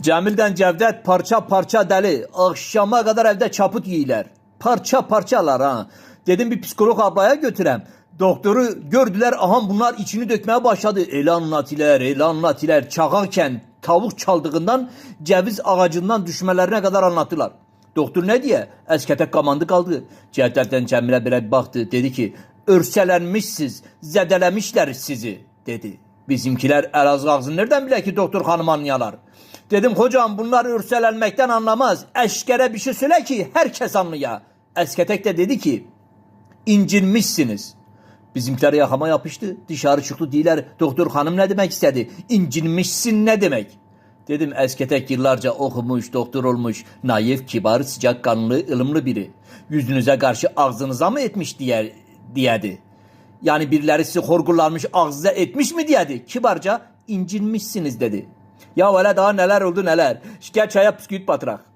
Cemil'den Cevdet parça parça deli. Akşama kadar evde çaput yiyiler. Parça parçalar ha. Dedim bir psikolog ablaya götürem. Doktoru gördüler aha bunlar içini dökmeye başladı. El anlatiler, el anlatiler. Çağarken tavuk çaldığından ceviz ağacından düşmelerine kadar anlattılar. Doktor ne diye? Esketek kamandı kaldı. Cevdet'ten Cemil'e bile baktı. Dedi ki örselenmişsiz, zedelemişler sizi dedi. Bizimkiler Elazığ ağzını nereden bile ki doktor hanım anlayalar. Dedim hocam bunlar örselenmekten anlamaz. Eşkere bir şey söyle ki herkes anlaya. Esketek de dedi ki incinmişsiniz. Bizimkiler yakama yapıştı. Dışarı çıktı diler. Doktor hanım ne demek istedi? İncinmişsin ne demek? Dedim esketek yıllarca okumuş, doktor olmuş, naif, kibar, sıcakkanlı, ılımlı biri. Yüzünüze karşı ağzınıza mı etmiş diye, diyedi. Yani birileri sizi horgullanmış, ağzınıza etmiş mi diyedi. Kibarca incinmişsiniz dedi. Ya öyle daha neler oldu neler. Şikayet çaya püsküvit batırak.